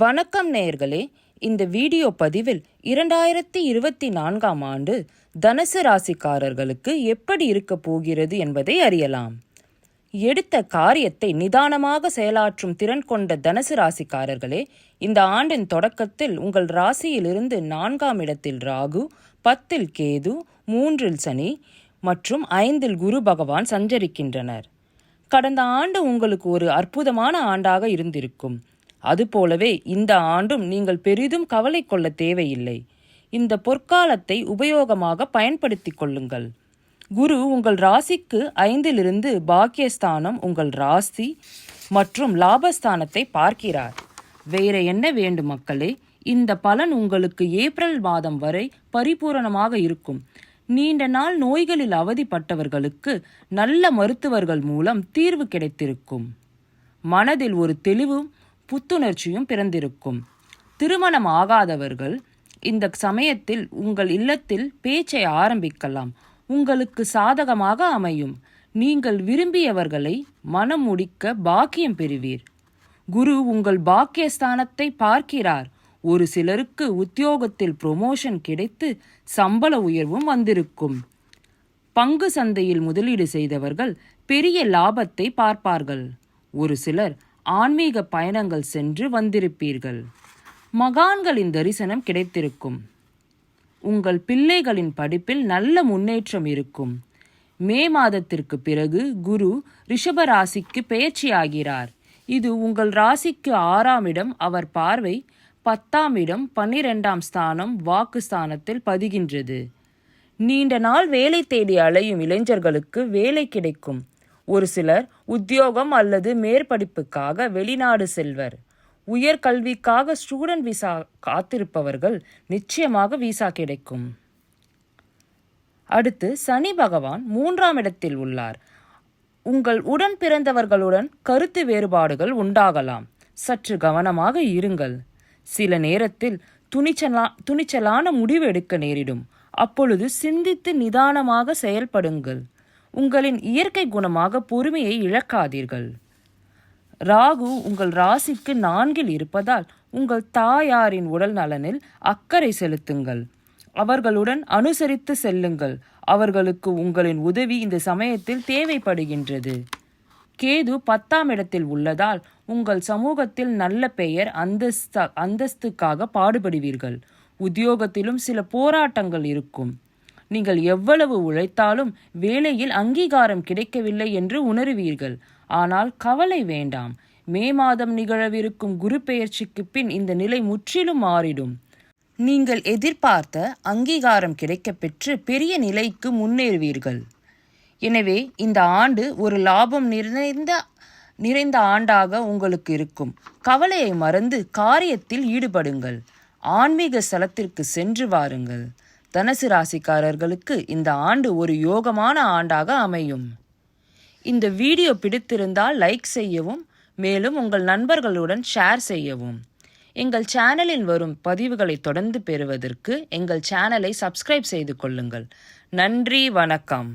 வணக்கம் நேயர்களே இந்த வீடியோ பதிவில் இரண்டாயிரத்தி இருபத்தி நான்காம் ஆண்டு தனுசு ராசிக்காரர்களுக்கு எப்படி இருக்கப் போகிறது என்பதை அறியலாம். எடுத்த காரியத்தை நிதானமாக செயலாற்றும் திறன் கொண்ட தனுசு ராசிக்காரர்களே இந்த ஆண்டின் தொடக்கத்தில் உங்கள் ராசியிலிருந்து நான்காம் இடத்தில் ராகு பத்தில் கேது மூன்றில் சனி மற்றும் ஐந்தில் குரு பகவான் சஞ்சரிக்கின்றனர். கடந்த ஆண்டு உங்களுக்கு ஒரு அற்புதமான ஆண்டாக இருந்திருக்கும். அதுபோலவே இந்த ஆண்டும் நீங்கள் பெரிதும் கவலை கொள்ள தேவையில்லை. இந்த பொற்காலத்தை உபயோகமாக பயன்படுத்திக் கொள்ளுங்கள். குரு உங்கள் ராசிக்கு ஐந்திலிருந்து பாக்கியஸ்தானம் உங்கள் ராசி மற்றும் லாபஸ்தானத்தை பார்க்கிறார். வேற என்ன வேண்டும் மக்களே? இந்த பலன் உங்களுக்கு ஏப்ரல் மாதம் வரை பரிபூரணமாக இருக்கும். நீண்ட நாள் நோய்களில் அவதிப்பட்டவர்களுக்கு நல்ல மருத்துவர்கள் மூலம் தீர்வு கிடைத்திருக்கும். மனதில் ஒரு தெளிவும் புத்துணர்ச்சியும் பிறந்திருக்கும். திருமணம் ஆகாதவர்கள் இந்த சமயத்தில் உங்கள் இல்லத்தில் பேச்சை ஆரம்பிக்கலாம். உங்களுக்கு சாதகமாக அமையும். நீங்கள் விரும்பியவர்களை மனம் முடிக்க பாக்கியம் பெறுவீர். குரு உங்கள் பாக்கியஸ்தானத்தை பார்க்கிறார். ஒரு சிலருக்கு உத்தியோகத்தில் ப்ரொமோஷன் கிடைத்து சம்பள உயர்வும் வந்திருக்கும். பங்கு சந்தையில் முதலீடு செய்தவர்கள் பெரிய லாபத்தை பார்ப்பார்கள். ஒரு சிலர் ஆன்மீக பயணங்கள் சென்று வந்திருப்பீர்கள். மகான்களின் தரிசனம் கிடைத்திருக்கும். உங்கள் பிள்ளைகளின் படிப்பில் நல்ல முன்னேற்றம் இருக்கும். மே மாதத்திற்கு பிறகு குரு ரிஷப ராசிக்கு பெயர்ச்சியாகிறார். இது உங்கள் ராசிக்கு ஆறாம் இடம் அவர் பார்வை பத்தாம் இடம் பன்னிரெண்டாம் ஸ்தானம் வாக்கு ஸ்தானத்தில் பதிகின்றது. நீண்ட நாள் வேலை தேடி அலையும் இளைஞர்களுக்கு வேலை கிடைக்கும். ஒரு சிலர் உத்தியோகம் அல்லது மேற்படிப்புக்காக வெளிநாடு செல்வர். உயர்கல்விக்காக ஸ்டூடெண்ட் விசா காத்திருப்பவர்கள் நிச்சயமாக விசா கிடைக்கும். அடுத்து சனி பகவான் மூன்றாம் இடத்தில் உள்ளார். உங்கள் உடன் பிறந்தவர்களுடன் கருத்து வேறுபாடுகள் உண்டாகலாம். சற்று கவனமாக இருங்கள். சில நேரத்தில் துணிச்சலா துணிச்சலான முடிவு எடுக்க நேரிடும். அப்பொழுது சிந்தித்து நிதானமாக செயல்படுங்கள். உங்களின் இயற்கை குணமாக பொறுமையை இழக்காதீர்கள். ராகு உங்கள் ராசிக்கு நான்கில் இருப்பதால் உங்கள் தாயாரின் உடல் நலனில் அக்கறை செலுத்துங்கள். அவர்களுடன் அனுசரித்து செல்லுங்கள். அவர்களுக்கு உங்களின் உதவி இந்த சமயத்தில் தேவைப்படுகின்றது. கேது பத்தாம் இடத்தில் உள்ளதால் உங்கள் சமூகத்தில் நல்ல பெயர் அந்தஸ்த அந்தஸ்துக்காக பாடுபடுவீர்கள். உத்தியோகத்திலும் சில போராட்டங்கள் இருக்கும். நீங்கள் எவ்வளவு உழைத்தாலும் வேலையில் அங்கீகாரம் கிடைக்கவில்லை என்று உணருவீர்கள். ஆனால் கவலை வேண்டாம். மே மாதம் நிகழவிருக்கும் குரு பெயர்ச்சிக்கு பின் இந்த நிலை முற்றிலும் மாறிடும். நீங்கள் எதிர்பார்த்த அங்கீகாரம் கிடைக்கப்பெற்று பெரிய நிலைக்கு முன்னேறுவீர்கள். எனவே இந்த ஆண்டு ஒரு லாபம் நிறைந்த நிறைந்த ஆண்டாக உங்களுக்கு இருக்கும். கவலையை மறந்து காரியத்தில் ஈடுபடுங்கள். ஆன்மீக ஸ்தலத்திற்கு சென்று வாருங்கள். தனுசு ராசிக்காரர்களுக்கு இந்த ஆண்டு ஒரு யோகமான ஆண்டாக அமையும். இந்த வீடியோ பிடித்திருந்தால் லைக் செய்யவும் மேலும் உங்கள் நண்பர்களுடன் ஷேர் செய்யவும். எங்கள் சேனலில் வரும் பதிவுகளை தொடர்ந்து பெறுவதற்கு எங்கள் சேனலை சப்ஸ்கிரைப் செய்து கொள்ளுங்கள். நன்றி வணக்கம்.